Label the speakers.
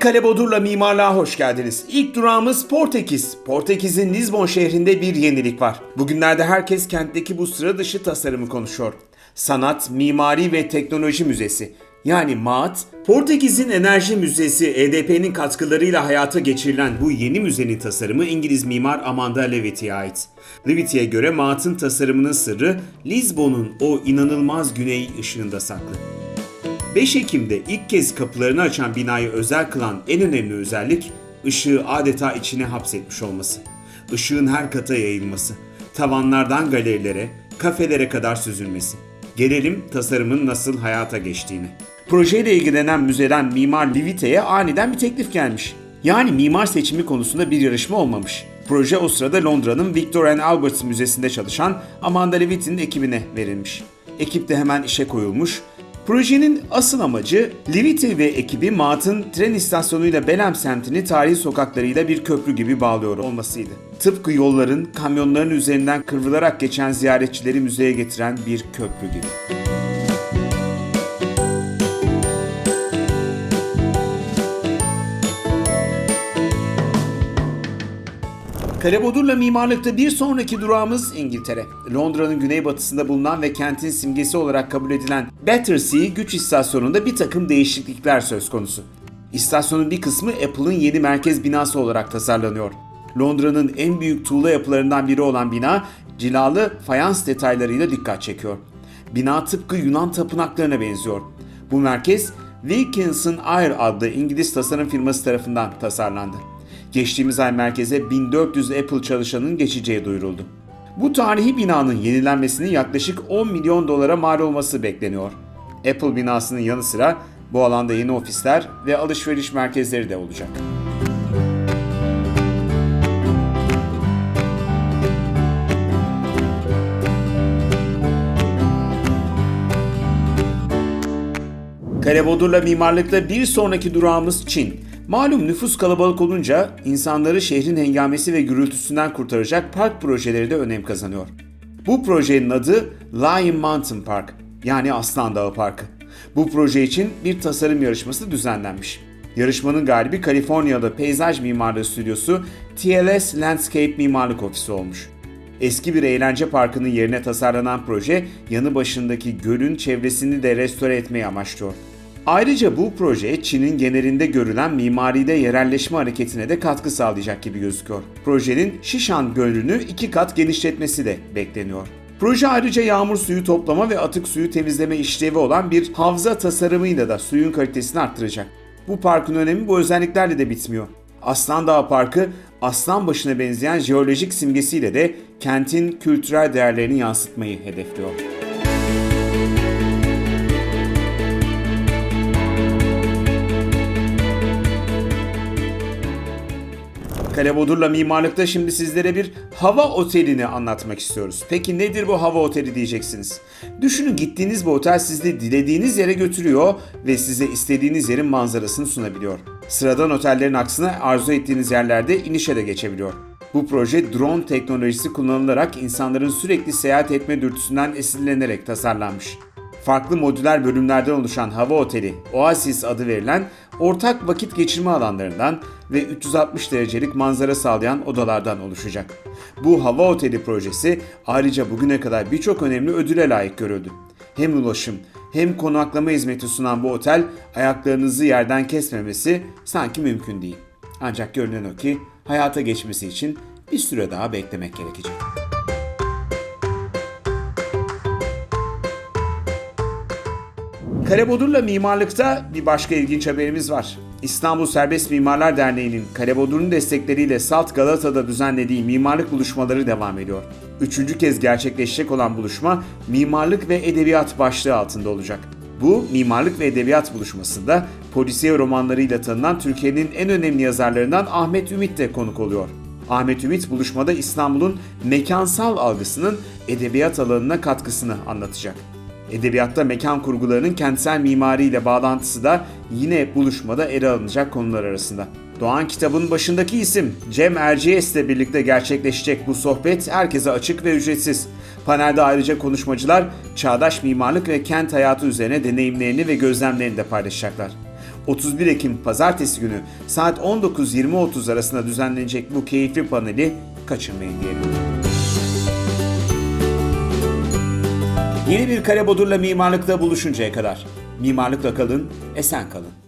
Speaker 1: Kale Bodur'la mimarlığa hoş geldiniz. İlk durağımız Portekiz. Portekiz'in Lizbon şehrinde bir yenilik var. Bugünlerde herkes kentteki bu sıra dışı tasarımı konuşuyor. Sanat, Mimari ve Teknoloji Müzesi yani MAAT, Portekiz'in Enerji Müzesi EDP'nin katkılarıyla hayata geçirilen bu yeni müzenin tasarımı İngiliz mimar Amanda Levity'e ait. Levity'e göre MAAT'ın tasarımının sırrı Lizbon'un o inanılmaz güney ışığında saklı. 5 Ekim'de ilk kez kapılarını açan binayı özel kılan en önemli özellik ışığı adeta içine hapsetmiş olması. Işığın her kata yayılması, tavanlardan galerilere, kafelere kadar süzülmesi. Gelelim tasarımın nasıl hayata geçtiğine. Projeyle ilgilenen müzeden Mimar Livite'ye aniden bir teklif gelmiş. Yani mimar seçimi konusunda bir yarışma olmamış. Proje o sırada Londra'nın Victor and Albert Müzesi'nde çalışan Amanda Levitt'in ekibine verilmiş. Ekip de hemen işe koyulmuş Projenin asıl amacı Livity ve ekibi Maat'ın tren istasyonuyla Belem semtini tarihi sokaklarıyla bir köprü gibi bağlıyor olmasıydı. Tıpkı yolların, kamyonların üzerinden kıvrılarak geçen ziyaretçileri müzeye getiren bir köprü gibi. Kalebodur'la mimarlıkta bir sonraki durağımız İngiltere. Londra'nın güneybatısında bulunan ve kentin simgesi olarak kabul edilen Battersea güç istasyonunda bir takım değişiklikler söz konusu. İstasyonun bir kısmı Apple'ın yeni merkez binası olarak tasarlanıyor. Londra'nın en büyük tuğla yapılarından biri olan bina cilalı fayans detaylarıyla dikkat çekiyor. Bina tıpkı Yunan tapınaklarına benziyor. Bu merkez Wilkinson Air adlı İngiliz tasarım firması tarafından tasarlandı. Geçtiğimiz ay merkeze 1400 Apple çalışanın geçeceği duyuruldu. Bu tarihi binanın yenilenmesinin yaklaşık 10 milyon dolara mal olması bekleniyor. Apple binasının yanı sıra bu alanda yeni ofisler ve alışveriş merkezleri de olacak. Kalebodur'la mimarlıkta bir sonraki durağımız Çin. Malum nüfus kalabalık olunca insanları şehrin hengamesi ve gürültüsünden kurtaracak park projeleri de önem kazanıyor. Bu projenin adı Lion Mountain Park yani Aslan Dağı Parkı. Bu proje için bir tasarım yarışması düzenlenmiş. Yarışmanın galibi Kaliforniyalı peyzaj mimarlığı stüdyosu TLS Landscape Mimarlık Ofisi olmuş. Eski bir eğlence parkının yerine tasarlanan proje yanı başındaki gölün çevresini de restore etmeyi amaçlıyor. Ayrıca bu proje Çin'in genelinde görülen mimaride yerelleşme hareketine de katkı sağlayacak gibi gözüküyor. Projenin Şişan Gölü'nü iki kat genişletmesi de bekleniyor. Proje ayrıca yağmur suyu toplama ve atık suyu temizleme işlevi olan bir havza tasarımıyla da suyun kalitesini arttıracak. Bu parkın önemi bu özelliklerle de bitmiyor. Aslan Dağı Parkı, aslan başına benzeyen jeolojik simgesiyle de kentin kültürel değerlerini yansıtmayı hedefliyor. Kalebodur'la mimarlıkta şimdi sizlere bir hava otelini anlatmak istiyoruz. Peki nedir bu hava oteli diyeceksiniz. Düşünün gittiğiniz bu otel sizi dilediğiniz yere götürüyor ve size istediğiniz yerin manzarasını sunabiliyor. Sıradan otellerin aksine arzu ettiğiniz yerlerde inişe de geçebiliyor. Bu proje drone teknolojisi kullanılarak insanların sürekli seyahat etme dürtüsünden esinlenerek tasarlanmış farklı modüler bölümlerden oluşan hava oteli Oasis adı verilen ortak vakit geçirme alanlarından ve 360 derecelik manzara sağlayan odalardan oluşacak. Bu hava oteli projesi ayrıca bugüne kadar birçok önemli ödüle layık görüldü. Hem ulaşım hem konaklama hizmeti sunan bu otel ayaklarınızı yerden kesmemesi sanki mümkün değil. Ancak görünen o ki hayata geçmesi için bir süre daha beklemek gerekecek. Kalebodur'la mimarlıkta bir başka ilginç haberimiz var. İstanbul Serbest Mimarlar Derneği'nin Kalebodur'un destekleriyle Salt Galata'da düzenlediği mimarlık buluşmaları devam ediyor. Üçüncü kez gerçekleşecek olan buluşma mimarlık ve edebiyat başlığı altında olacak. Bu mimarlık ve edebiyat buluşmasında polisiye romanlarıyla tanınan Türkiye'nin en önemli yazarlarından Ahmet Ümit de konuk oluyor. Ahmet Ümit buluşmada İstanbul'un mekansal algısının edebiyat alanına katkısını anlatacak. Edebiyatta mekan kurgularının kentsel mimariyle bağlantısı da yine buluşmada ele alınacak konular arasında. Doğan kitabın başındaki isim Cem Erciyes ile birlikte gerçekleşecek bu sohbet herkese açık ve ücretsiz. Panelde ayrıca konuşmacılar çağdaş mimarlık ve kent hayatı üzerine deneyimlerini ve gözlemlerini de paylaşacaklar. 31 Ekim Pazartesi günü saat 19-20.30 arasında düzenlenecek bu keyifli paneli kaçırmayın diyelim. Yeni bir kare bodurla mimarlıkta buluşuncaya kadar. Mimarlıkla kalın, esen kalın.